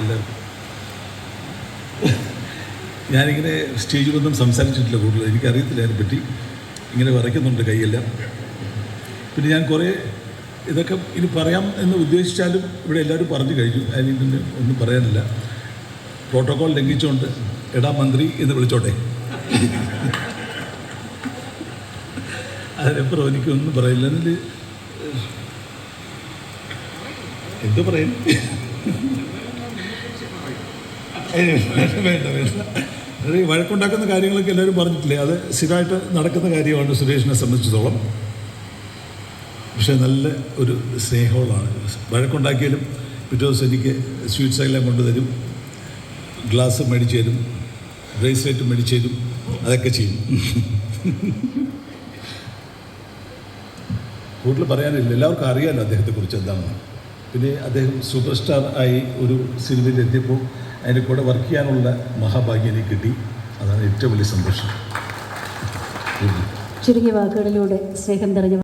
എല്ലാവർക്കും ഞാനിങ്ങനെ സ്റ്റേജിലൊന്നും സംസാരിച്ചിട്ടില്ല കൂടുതൽ. എനിക്കറിയത്തില്ല അതിനെപ്പറ്റി ഇങ്ങനെ വരയ്ക്കുന്നുണ്ട് കൈയെല്ലാം. പിന്നെ ഞാൻ കുറേ ഇതൊക്കെ ഇനി പറയാം എന്ന് ഉദ്ദേശിച്ചാലും ഇവിടെ എല്ലാവരും പറഞ്ഞു കഴിഞ്ഞു. അതിന് ഒന്നും പറയാനില്ല. പ്രോട്ടോകോൾ ലംഘിച്ചുകൊണ്ട് എടാ മന്ത്രി എന്ന് വിളിച്ചോട്ടെ. അതിനപ്പുറം എനിക്കൊന്നും പറയില്ല. എന്ത് പറയും? വേണ്ട വേണ്ട. ഈ വഴക്കുണ്ടാക്കുന്ന കാര്യങ്ങളൊക്കെ എല്ലാവരും പറഞ്ഞിട്ടില്ലേ? അത് സ്ഥിരമായിട്ട് നടക്കുന്ന കാര്യമാണ് സുരേഷിനെ സംബന്ധിച്ചിടത്തോളം. പക്ഷേ നല്ല ഒരു സ്നേഹമുള്ളതാണ്. വഴക്കുണ്ടാക്കിയാലും പിറ്റേ ദിവസം എനിക്ക് സ്വീറ്റ്സ് എല്ലാം കൊണ്ടുതരും. ഗ്ലാസ് മേടിച്ചു തരും. ബ്രേസ്ലെറ്റ് മേടിച്ചു തരും. അതൊക്കെ ചെയ്യും. കൂടുതൽ പറയാനില്ല. എല്ലാവർക്കും അറിയാമല്ലോ അദ്ദേഹത്തെക്കുറിച്ച് എന്താണെന്ന് പിന്നെ അദ്ദേഹം സൂപ്പർ സ്റ്റാർ ആയി ഒരു സിനിമയിൽ എത്തിയപ്പോൾ അതിന്റെ കൂടെ വർക്ക് ചെയ്യാനുള്ള മഹാഭാഗ്യം എനിക്ക് കിട്ടി. അതാണ് ഏറ്റവും വലിയ സന്തോഷം. ചുരുങ്ങിയ വാക്കുകളിലൂടെ സ്നേഹം നിറഞ്ഞ